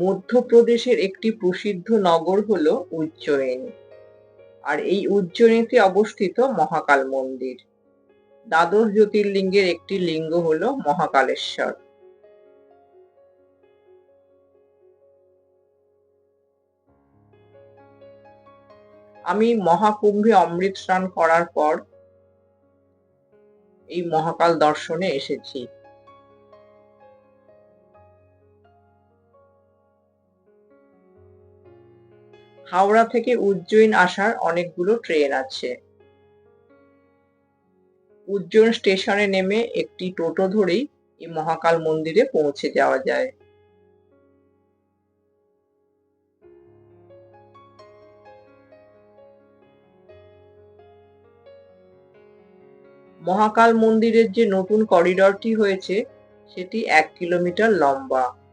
মধ্যপ্রদেশের একটি প্রসিদ্ধ নগর হল উজ্জয়িন। আর এই উজ্জয়িনীতে অবস্থিত মহাকাল মন্দির। দ্বাদশ জ্যোতির্লিঙ্গের একটি লিঙ্গ হল মহাকালেশ্বর। আমি মহাকুম্ভে অমৃত স্নান করার পর এই মহাকাল দর্শনে এসেছি। হাওড়া থেকে উজ্জয়িন আসার অনেকগুলো ট্রেন আছে। উজ্জয়িন স্টেশনে নেমে একটি টোটো ধরেই এই মহাকাল মন্দিরে পৌঁছে যাওয়া যায়। মহাকাল মন্দিরের যে নতুন করিডরটি হয়েছে, সেটি এক কিলোমিটার লম্বা।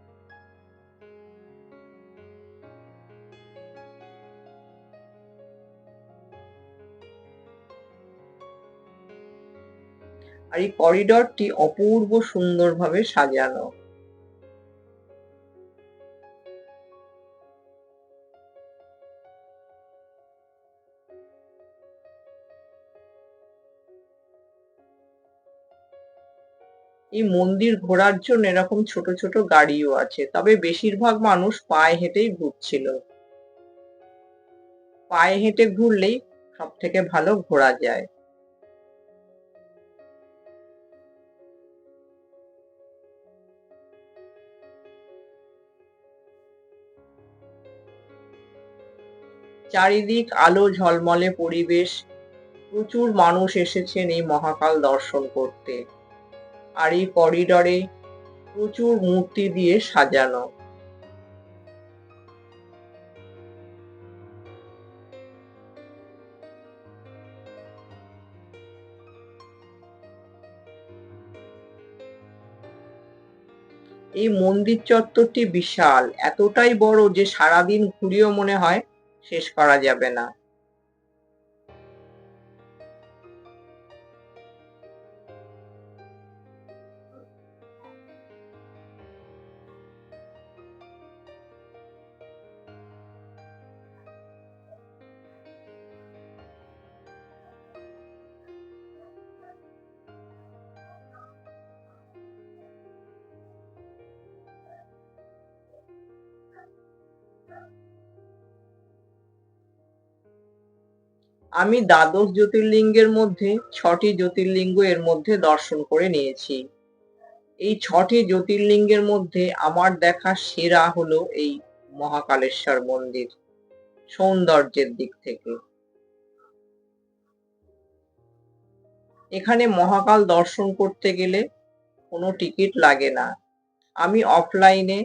আর এই করিডরটি অপূর্ব সুন্দরভাবে সাজানো। এই মন্দির ঘোরার জন্য এরকম ছোট ছোট গাড়িও আছে, তবে বেশিরভাগ মানুষ পায়ে হেঁটেই ঘুরছিল। পায়ে হেঁটে ঘুরলেই সব থেকে ভালো ঘোরা যায়। চারিদিক আলো ঝলমলে পরিবেশ। প্রচুর মানুষ এসেছেন এই মহাকাল দর্শন করতে। আর এই করিডরে প্রচুর মূর্তি দিয়ে সাজানো। এই মন্দির চত্বরটি বিশাল, এতটাই বড় যে সারাদিন ঘুরিয়েও মনে হয় শেষ করা যাবে না। আমি দ্বাদশ জ্যোতির্লিঙ্গের মধ্যে ছটি জ্যোতির্লিঙ্গ এর মধ্যে দর্শন করে নিয়েছি। এই ছটি জ্যোতির্লিঙ্গের মধ্যে আমার দেখা সেরা হলো এই মহাকালেশ্বর মন্দির, সৌন্দর্যের দিক থেকে। এখানে মহাকাল দর্শন করতে গেলে কোনো টিকিট লাগে না। আমি অফলাইনে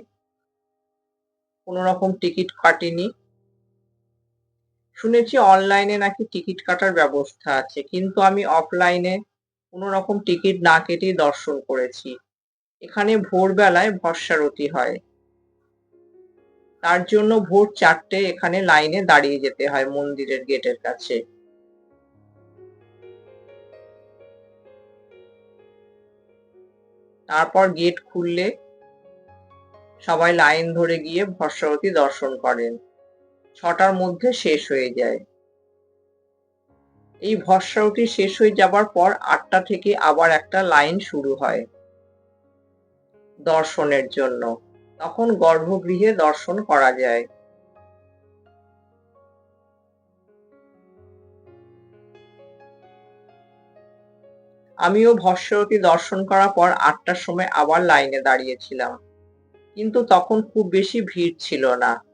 কোনো রকম টিকিট কাটিনি। শুনেছি অনলাইনে নাকি টিকিট কাটার ব্যবস্থা আছে, কিন্তু আমি অফলাইনে কোনো রকম টিকিট না কেটেই দর্শন করেছি। এখানে ভোরবেলায় ভস্মারতি হয়। তার জন্য ভোর চারটে এখানে লাইনে দাঁড়িয়ে যেতে হয় মন্দিরের গেটের কাছে। তারপর গেট খুললে সবাই লাইন ধরে গিয়ে ভস্মারতি দর্শন করেন। ছটার মধ্যে শেষ হয়ে যায়। এই ভস্মারতি শেষ হয়ে যাবার পর আটটা থেকে আবার একটা লাইন শুরু হয়। দর্শনের জন্য। তখন গর্ভগৃহে দর্শন করা যায়। আমিও ভস্বরতী দর্শন করার পর আটটার সময় আবার লাইনে দাঁড়িয়েছিলাম। কিন্তু তখন খুব বেশি ভিড় ছিল না।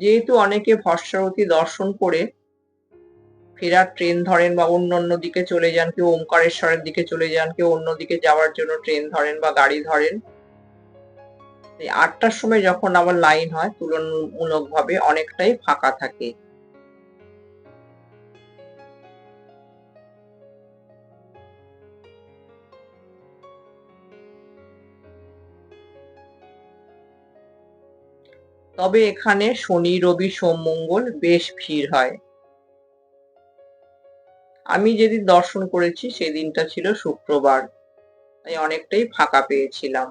যেহেতু অনেকে ভস্মারতী দর্শন করে ফেরার ট্রেন ধরেন বা অন্য অন্য দিকে চলে যান, কেউ ওমকারেশ্বরের দিকে চলে যান, কেউ অন্য দিকে যাওয়ার জন্য ট্রেন ধরেন বা গাড়ি ধরেন আটটার সময় যখন আবার লাইন হয়, তুলনামূলকভাবে অনেকটাই ফাঁকা থাকে। তবে এখানে শনি, রবি, সোম, মঙ্গল বেশ ভিড় হয়। আমি যেদিন দর্শন করেছি, সেদিনটা ছিল শুক্রবার। তাই অনেকটাই ফাঁকা পেয়েছিলাম।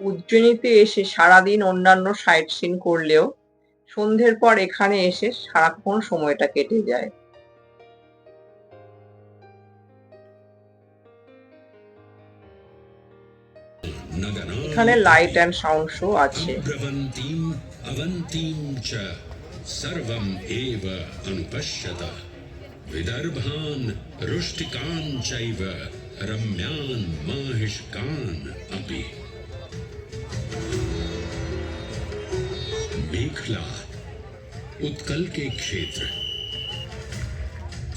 উজ্জয়িনীতে এসে সারাদিন অন্যান্য সাইট সিন করলেও সন্ধ্যের পর এখানে এসে সারাক্ষণ সময়টা কেটে যায় এখানে লাইট অ্যান্ড সাউন্ড শো আছে ब्रवन्तीम् अवन्तीं च सर्वम् एव अनुपश्यत विदर्भान् रुष्टिकान् चैव रम्यान् माहिष्कान् अपि मेखला उत्कल के क्षेत्र,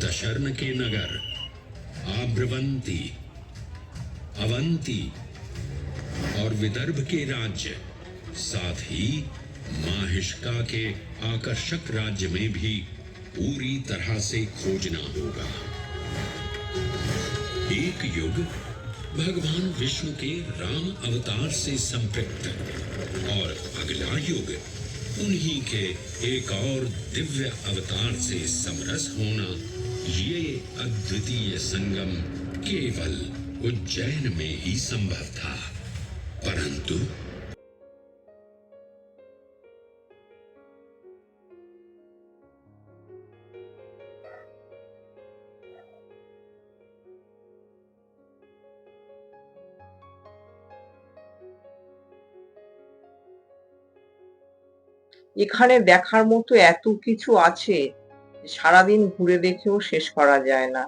दशर्न के नगर आब्रवंती अवंती, और विदर्भ के राज्य, साथ ही माहिष्का के आकर्षक राज्य में भी पूरी तरह से खोजना होगा। एक युग भगवान विष्णु के राम अवतार से संपृक्त, और अगला युग उन्हीं के एक और दिव्य अवतार से समरस होना ये अद्वितीय संगम केवल उज्जैन में ही संभव था। परंतु এখানে দেখার মতো এত কিছু আছে সারাদিন ঘুরে দেখেও শেষ করা যায় না।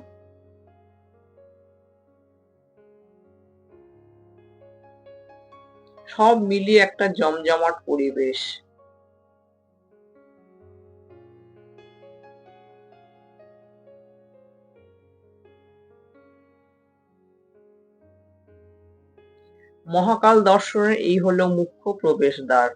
সব মিলিয়ে একটা জমজমাট পরিবেশ। মহাকাল দর্শনের এই হলো মুখ্য প্রবেশদ্বার।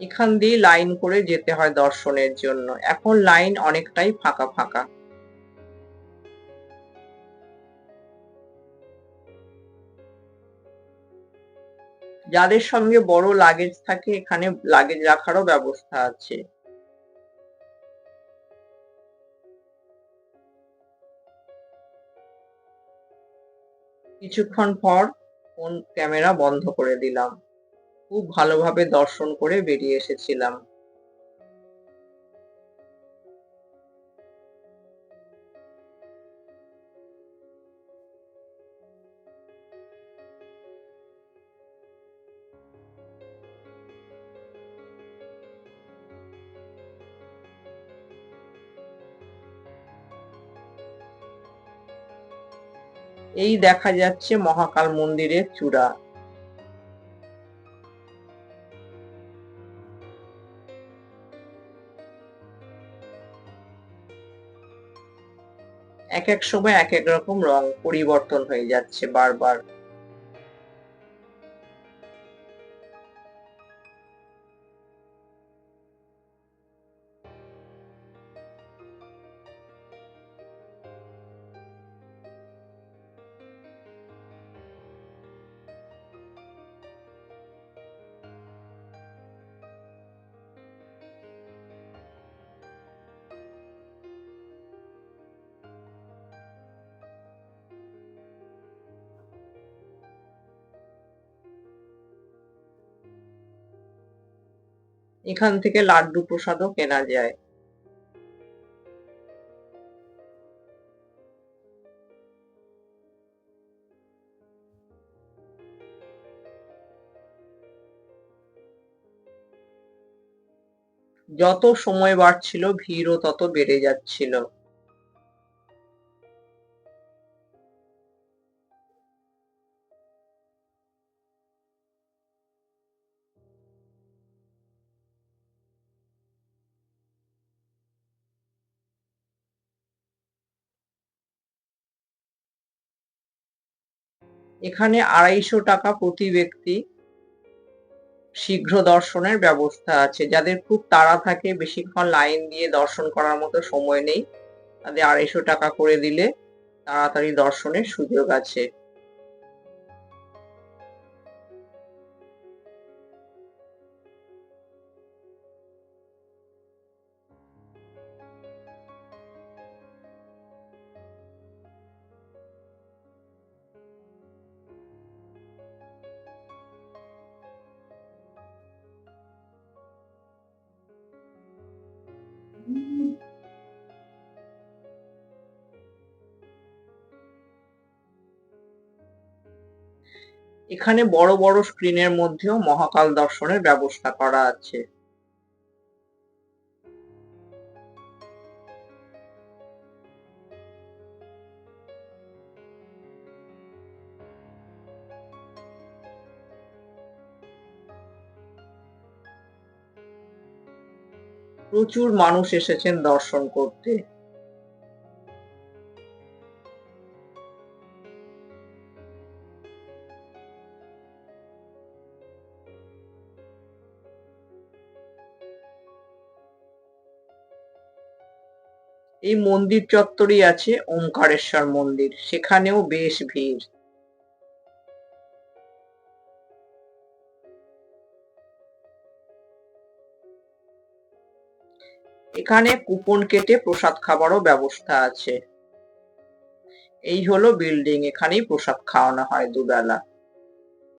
এখান দিয়ে লাইন করে যেতে হয় দর্শনের জন্য। এখন লাইন অনেকটাই ফাঁকা ফাঁকা। যাদের সঙ্গে বড় লাগেজ থাকে, এখানে লাগেজ রাখারও ব্যবস্থা আছে। কিছুক্ষণ পর ফোন ক্যামেরা বন্ধ করে দিলাম। খুব ভালোভাবে দর্শন করে বেরিয়ে এসেছিলাম। এই দেখা যাচ্ছে মহাকাল মন্দিরের চূড়া। এক এক সময় এক এক রকম রং পরিবর্তন হয়ে যাচ্ছে বারবার। এখান থেকে লাড্ডু প্রসাদও কেনা যায়। যত সময় বাড়ছিল ভিড়ও তত বেড়ে যাচ্ছিল। এখানে আড়াইশো টাকা প্রতি ব্যক্তি শীঘ্র দর্শনের ব্যবস্থা আছে। যাদের খুব তাড়া থাকে, বেশিক্ষণ লাইন দিয়ে দর্শন করার মতো সময় নেই, তাদের আড়াইশো টাকা করে দিলে তাড়াতাড়ি দর্শনের সুযোগ আছে। এখানে বড় বড় স্ক্রিনের মধ্যেও মহাকাল দর্শনের ব্যবস্থা করা আছে। প্রচুর মানুষ এসেছেন দর্শন করতে। এই মন্দির চত্বরেই আছে ওমকারেশ্বর মন্দির সেখানেও বেশ ভিড়। এখানে কুপন কেটে প্রসাদ খাবারও ব্যবস্থা আছে। এই হলো বিল্ডিং এখানেই প্রসাদ খাওয়ানো হয় দুবেলা।